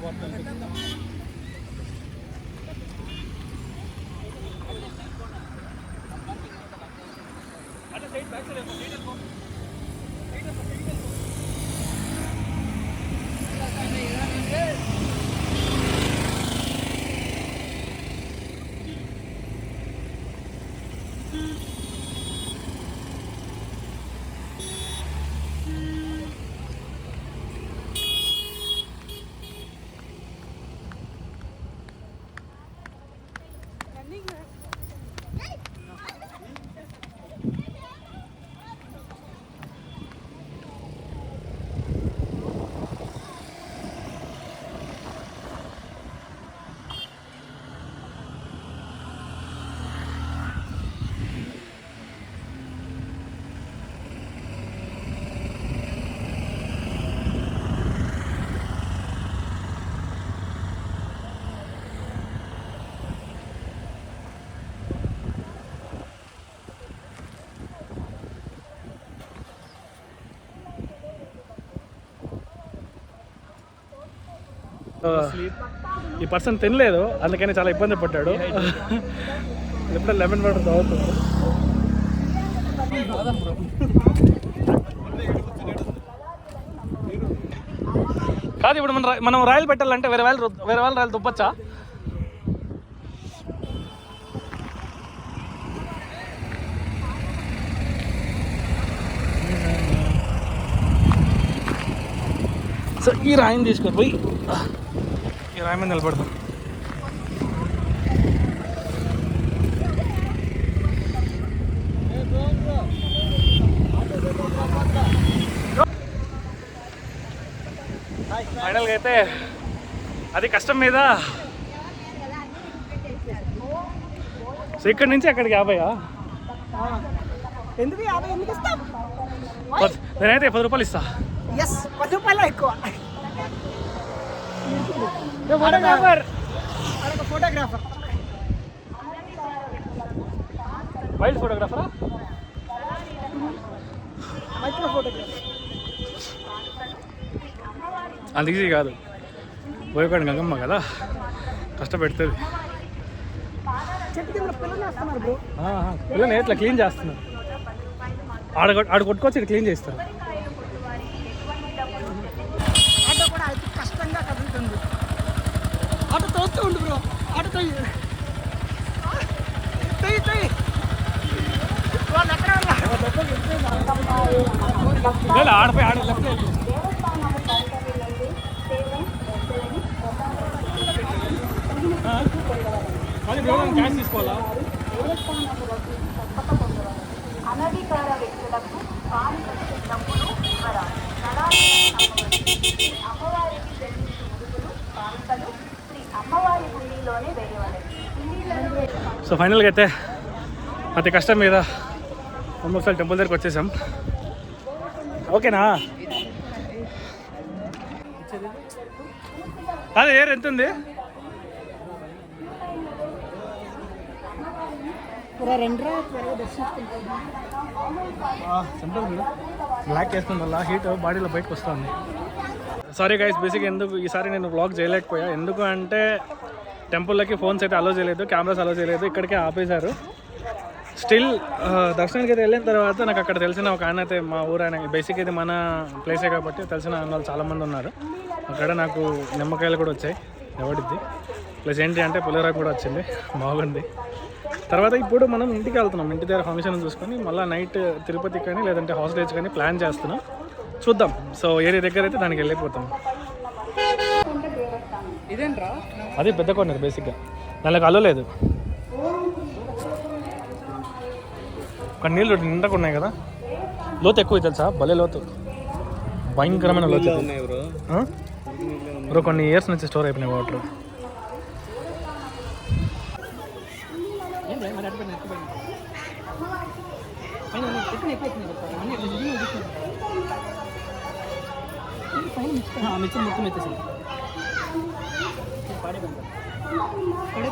我。Ne güzel. ఈ పర్సన్ తినలేదు అందుకని చాలా ఇబ్బంది పడ్డాడు. ఎప్పుడో లెమన్ వాటర్ తాగుతుంది కాదు ఇప్పుడు మన మనం రాయలు పెట్టాలంటే వేరే వాళ్ళు వేరే వాళ్ళు రాయలు దుబ్బచ్చా? సో ఈ రాయిని తీసుకొని పోయి ఈ రాయి మీద నిలబడతాం ఫైనల్గా అయితే అది కష్టం మీద సో ఇక్కడి నుంచి అక్కడికి యాభైయా? ఎందుకు యాభై? ఎందుకు ఇస్తాం? నేనైతే పది రూపాయలు ఇస్తా. ఎస్ పది రూపాయలు ఎక్కువ. ఫోటోగ్రాఫర్ ఫోటోగ్రాఫర్ వైల్డ్ ఫోటోగ్రాఫరా మైక్రో ఫోటోగ్రాఫర్ అంత ఈజీ కాదు. పోయకండి గంగమ్మ కదా? కష్టపెడుతుంది పిల్లలు పిల్లని ఎట్లా క్లీన్ చేస్తున్నారు? ఆడ ఆడ కొట్టుకొచ్చి క్లీన్ చేస్తారు ఆటో కూడా అతి కష్టంగా కదులుతుంది ఆటో తోస్తూ ఉండు బ్రో. ఆటో తొయ్యి. తొయ్యి తొయ్యి? ఆడపోయి ఆడ లెఫ్ట్ క్యాష్ తీసుకోవాలా? అనధికార వ్యక్తులకు కాని డబ్బులు ఇవ్వరాదు. అమ్మవారికి జన్మించిన ముడుపులు కానుకలు సో ఫైనల్గా అయితే అతి కష్టం మీద ఒకసారి టెంపుల్ దగ్గరికి వచ్చేసాం. ఓకేనా? అదే ఏర్ ఎంత ఉంది? సింపుల్ బ్లాక్ వేస్తుంది వల్ల హీట్ బాడీలో బయటకు వస్తుంది. సారీ గైస్ బేసిక్ ఎందుకు ఈసారి నేను బ్లాగ్ చేయలేకపోయా? ఎందుకు అంటే టెంపుల్లోకి ఫోన్స్ అయితే అలో చేయలేదు కెమెరాస్ అలో చేయలేదు ఇక్కడికే ఆపేశారు. స్టిల్ దర్శనానికి అయితే వెళ్ళిన తర్వాత నాకు అక్కడ తెలిసిన ఒక ఆయన అయితే మా ఊరు ఆయన బేసిక్ అయితే మన ప్లేసే కాబట్టి తెలిసిన అన్న వాళ్ళు చాలామంది ఉన్నారు. అక్కడ నాకు నిమ్మకాయలు కూడా వచ్చాయి ఎవడిద్ది ప్లస్ ఏంటి అంటే పులిహోర కూడా వచ్చింది బాగుంది. తర్వాత ఇప్పుడు మనం ఇంటికి వెళ్తున్నాం ఇంటి దగ్గర ఫంక్షన్ చూసుకొని మళ్ళీ నైట్ తిరుపతికి కానీ లేదంటే హాస్టేజ్ కానీ ప్లాన్ చేస్తున్నాం. చూద్దాం. సో ఏరియా దగ్గర అయితే దానికి వెళ్ళిపోతాం. అదే పెద్ద కొన్నారు బేసిక్గా దానికి అల్లలేదు ఒక నీళ్ళు నిండా ఉన్నాయి కదా. లోతు ఎక్కువ తెలుసా? భలే లోతు. భయంకరమైన లోతు బ్రో. కొన్ని ఇయర్స్ నుంచి స్టోర్ అయిపోయినాయి వాటర్ మిక్సర్ మొత్తం ఎత్తేసి పాడే పడే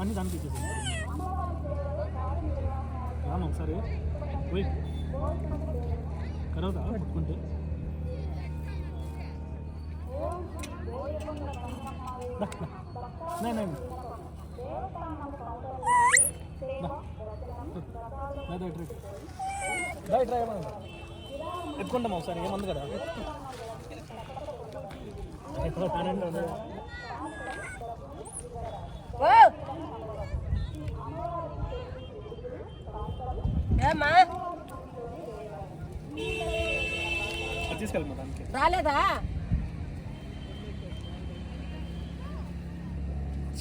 అన్ని దానికి ఇచ్చేసి రాను ఒకసారి పోయి కరవుతా పట్టుకుంటే దా, ఎత్తుకుంటాం ఒకసారి ఏమంది కదా పన్నెండు ఏమ్మా దానికి రాలేదా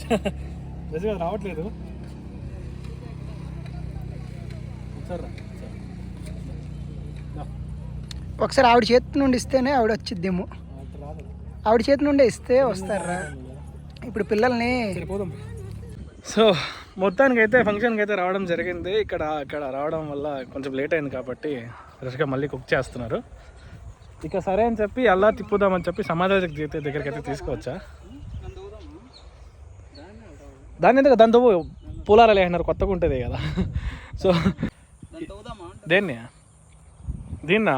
నిజంగా రావట్లేదు. ఒకసారి ఆవిడ చేతి నుండి ఇస్తేనే ఆవిడ వచ్చిద్దేమో ఆవిడ చేతి నుండి ఇస్తే వస్తారా? ఇప్పుడు పిల్లల్ని సో మొత్తానికి అయితే ఫంక్షన్కి అయితే రావడం జరిగింది. ఇక్కడ ఇక్కడ రావడం వల్ల కొంచెం లేట్ అయింది కాబట్టి ఫ్రెష్గా మళ్ళీ కుక్ చేస్తున్నారు. ఇక సరే అని చెప్పి అల్లా తిప్పుదామని చెప్పి సమాధానం దగ్గరికి అయితే తీసుకొచ్చా దాని ఎందుకు దాంతో పూలారాలు అన్నారు కొత్తగా ఉంటుంది కదా. సో దేన్ని? దీన్నా?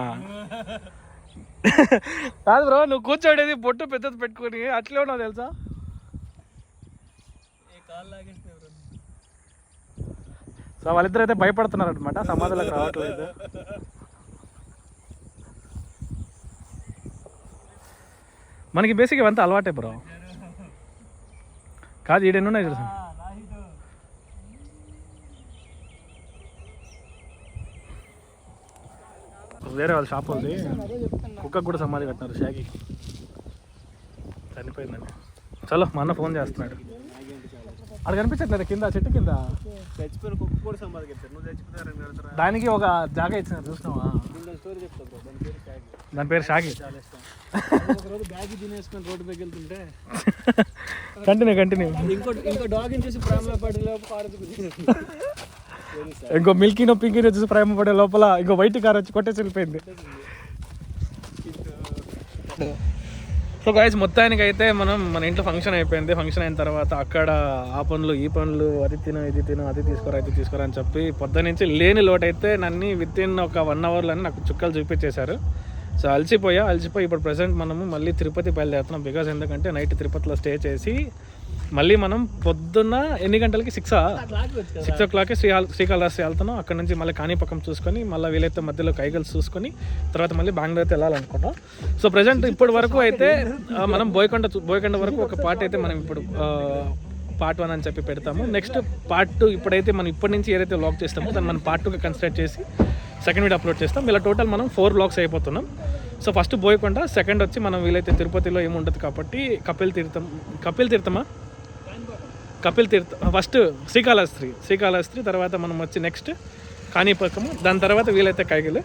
కాదు బ్రో నువ్వు కూర్చోడేది బొట్టు పెద్దది పెట్టుకొని. అట్లే ఉన్నావు తెలుసా? సో వాళ్ళిద్దరు అయితే భయపడుతున్నారు అనమాట సమాధులకు రావట్లేదు. మనకి బేసిక్ ఇవంతా అలవాటే బ్రో. కాదు ఈడెన్ని ఉన్నాయి తెలుసా వేరే వాళ్ళ షాప్ ఉంది. కుక్కకు కూడా సమాధి కట్టినారు షాకి చనిపోయిందని. చలో మా అన్న ఫోన్ చేస్తున్నాడు. అక్కడ కనిపించట్లేదు? కింద చెట్టు కింద? చచ్చిపోయిన కుక్క కూడా సంపాదకి చెప్తారు నువ్వు చచ్చిపోతారని పెడతారా దానికి ఒక జాగా ఇచ్చినారు చూసినావా? దాని పేరు షాకి ఒకరోజు బ్యాగ్ తినేసుకొని రోడ్డు పైకి వెళ్తుంటే కంటిన్యూ కంటిన్యూ ఇంకో ఇంకో డాగ్ చూసి ప్రేమలో పడే లోపు కారు ఇంకో మిల్కీనో పింకీనో చూసి ప్రేమ పడే లోపల ఇంకో వైట్ కార్ వచ్చి కొట్టేసి వెళ్ళిపోయింది. సో గాయస్ మొత్తానికి అయితే మనం మన ఇంట్లో ఫంక్షన్ అయిపోయింది. ఫంక్షన్ అయిన తర్వాత అక్కడ ఆ పనులు ఈ పనులు అది తిను ఇది తిను అది తీసుకోరా అది తీసుకోరా అని చెప్పి పొద్దు నుంచి లేని లోటు అయితే నన్ను విత్ ఇన్ ఒక వన్ అవర్లోనే నాకు చుక్కలు చూపించేశారు. సో అలసిపోయా అలసిపోయి ఇప్పుడు ప్రజెంట్ మనము మళ్ళీ తిరుపతి బయలుదేరుతున్నాం. బికాస్ ఎందుకంటే నైట్ తిరుపతిలో స్టే చేసి మళ్ళీ మనం పొద్దున్న ఎన్ని గంటలకి? సిక్స్? సిక్స్ ఓ క్లాక్కి శ్రీహాల్ శ్రీకాళహస్తి వెళ్తున్నాం. అక్కడ నుంచి మళ్ళీ కాణిపక్కం చూసుకొని మళ్ళీ వీలైతే మధ్యలో కైగల్స్ చూసుకొని తర్వాత మళ్ళీ బెంగళూరు అయితే వెళ్ళాలనుకుంటాం సో ప్రజెంట్ ఇప్పటి వరకు అయితే మనం బోయకొండ బోయకొండ వరకు ఒక పార్ట్ అయితే మనం ఇప్పుడు పార్ట్ వన్ అని చెప్పి పెడతాము. నెక్స్ట్ పార్ట్ టూ ఇప్పుడైతే మనం ఇప్పటి నుంచి ఏదైతే లాక్ చేస్తామో దాన్ని మనం పార్ట్ టూగా కన్సిడర్ చేసి సెకండ్ వీడియో అప్లోడ్ చేస్తాం. ఇలా టోటల్ మనం ఫోర్ బ్లాగ్స్ అయిపోతున్నాం. సో ఫస్ట్ బోయకొండ సెకండ్ వచ్చి మనం వీలైతే తిరుపతిలో ఏముండదు కాబట్టి కపిల్ తీర్థం కపిల్ తీర్థమా? కపిల్ తీర్థ ఫస్ట్ శ్రీకాళహస్త్రి శ్రీకాళహస్త్రి తర్వాత మనం వచ్చి నెక్స్ట్ కాణిపాకము దాని తర్వాత వీలైతే కైగిలు.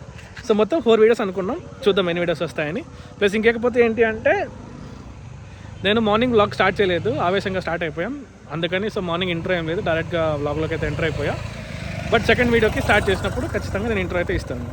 సో మొత్తం ఫోర్ వీడియోస్ అనుకున్నాం చూద్దాం ఎన్ని వీడియోస్ వస్తాయని. ప్లస్ ఇంకేకపోతే ఏంటి అంటే నేను మార్నింగ్ వ్లాగ్ స్టార్ట్ చేయలేదు ఆవేశంగా స్టార్ట్ అయిపోయాం. అందుకని సో మార్నింగ్ ఇంటర్ ఏం లేదు డైరెక్ట్గా వ్లాగ్లోకి అయితే ఎంటర్ అయిపోయా. బట్ సెకండ్ వీడియోకి స్టార్ట్ చేసినప్పుడు ఖచ్చితంగా నేను ఇంటర్ అయితే ఇస్తాను.